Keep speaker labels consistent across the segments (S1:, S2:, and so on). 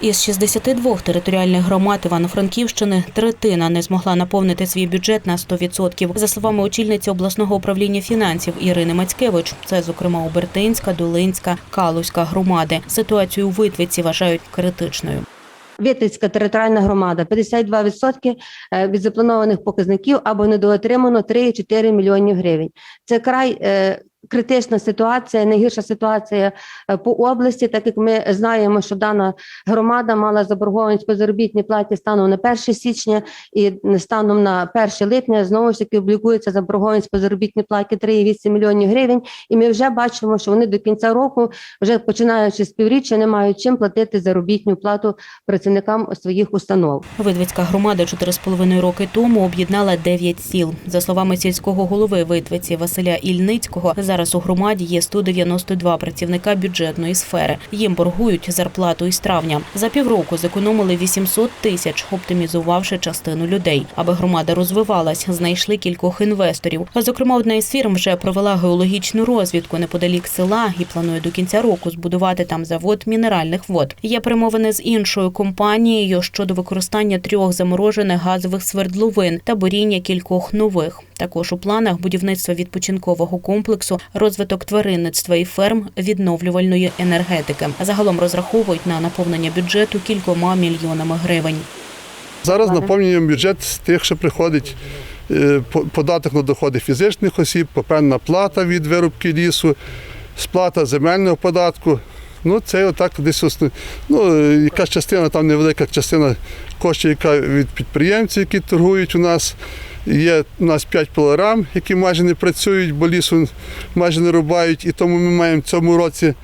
S1: Із 62 територіальних громад Івано-Франківщини третина не змогла наповнити свій бюджет на 100%. За словами очільниці обласного управління фінансів Ірини Мацькевич, це зокрема Обертинська, Долинська, Калузька громади. Ситуацію у Витвиці вважають критичною.
S2: Витицька територіальна громада 52% е, від запланованих показників або недоотримано 3,4 мільйонів гривень. Це край е, критична ситуація, найгірша ситуація е, по області, так як ми знаємо, що дана громада мала заборгованість по заробітній платі станом на 1 січня і станом на 1 липня знову ж таки облікується заборгованість по заробітній платі 3,8 мільйонів гривень. І ми вже бачимо, що вони до кінця року, вже починаючи з півріччя, не мають чим платити заробітну плату працівникам своїх установ.
S1: Витвицька громада 4,5 роки тому об'єднала 9 сіл. За словами сільського голови Витвиці Василя Ільницького, зараз у громаді є 192 працівника бюджетної сфери. Їм боргують зарплату із травня. За півроку зекономили 800 тисяч, оптимізувавши частину людей. Аби громада розвивалась, знайшли кількох інвесторів. Зокрема, одна із фірм вже провела геологічну розвідку неподалік села і планує до кінця року збудувати там завод мінеральних вод. Є перемовини з іншою компанією щодо використання трьох заморожених газових свердловин та боріння кількох нових. Також у планах будівництва відпочинкового комплексу, розвиток тваринництва і ферм відновлювальної енергетики. Загалом розраховують на наповнення бюджету кількома мільйонами гривень.
S3: Зараз наповнюємо бюджет з тих, що приходить е, по- податок на доходи фізичних осіб, попенна плата від вирубки лісу, сплата земельного податку. Ну, це отак десь ну, якась частина, там невелика частина коштів, яка від підприємців, які торгують у нас. Є у нас 5 пилорам, які майже не працюють, бо лісу майже не рубають. І тому ми маємо в цьому році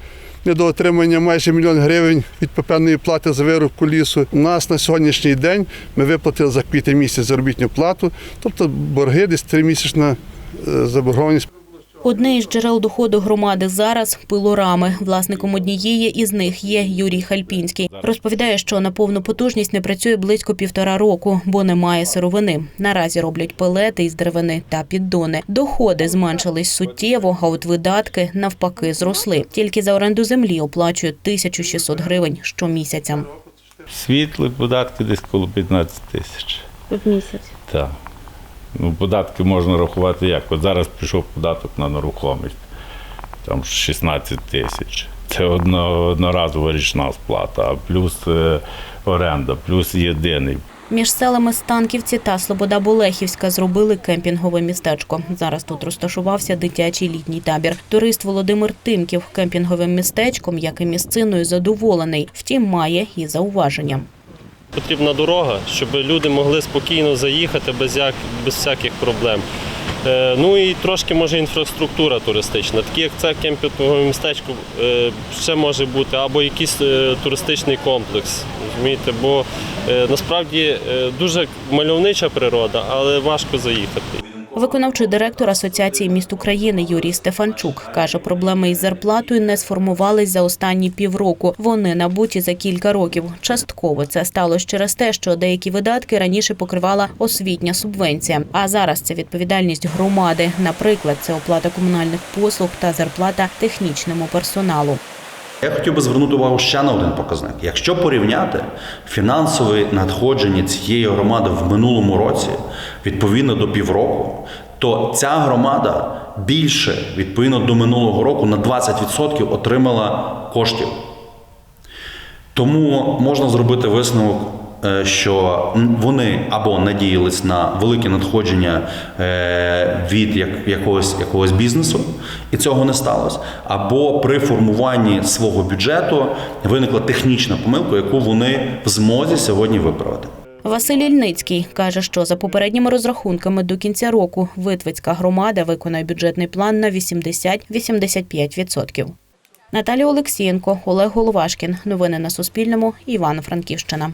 S3: недоотримання майже мільйон гривень від попевної плати за вирубку лісу. У нас на сьогоднішній день ми виплатили за квітень місяць заробітну плату, тобто борги десь тримісячна е, заборгованість.
S1: Одне із джерел доходу громади зараз пилорами. Власником однієї із них є Юрій Хальпінський. Розповідає, що на повну потужність не працює близько півтора року, бо немає сировини. Наразі роблять пелети із деревини та піддони. Доходи зменшились суттєво, а от видатки навпаки зросли. Тільки за оренду землі оплачують 1600 гривень щомісяця.
S4: Світлі податки десь коло 15 тисяч.
S2: В місяць.
S4: Так. Ну, податки можна рахувати як. От зараз пішов податок на нерухомість, там 16 тисяч. Це одна, одноразова річна сплата, плюс е, оренда, плюс єдиний.
S1: Між селами Станківці та Слобода Болехівська зробили кемпінгове містечко. Зараз тут розташувався дитячий літній табір. Турист Володимир Тимків кемпінговим містечком, як і місциною, задоволений. Втім, має і зауваження.
S5: Потрібна дорога, щоб люди могли спокійно заїхати без, як, без всяких проблем. Е, ну і трошки може інфраструктура туристична. Такі як це кемпінгове містечко е, ще може бути, або якийсь е, туристичний комплекс. Розумієте? Бо е, насправді е, дуже мальовнича природа, але важко заїхати.
S1: Виконавчий директор Асоціації міст України Юрій Стефанчук каже, проблеми із зарплатою не сформувались за останні півроку. Вони набуті за кілька років. Частково це сталося через те, що деякі видатки раніше покривала освітня субвенція. А зараз це відповідальність громади. Наприклад, це оплата комунальних послуг та зарплата технічному персоналу.
S6: Я хотів би звернути увагу ще на один показник. Якщо порівняти фінансові надходження цієї громади в минулому році відповідно до півроку, то ця громада більше відповідно до минулого року на 20% отримала коштів. Тому можна зробити висновок, що вони або надіялись на велике надходження е, від якогось, якогось бізнесу, і цього не сталося. Або при формуванні свого бюджету виникла технічна помилка, яку вони в змозі сьогодні виправити.
S1: Василь Ільницький каже, що за попередніми розрахунками до кінця року Витвицька громада виконає бюджетний план на 80-85%. Наталія Олексієнко, Олег Головашкін. Новини на Суспільному. Івано-Франківщина.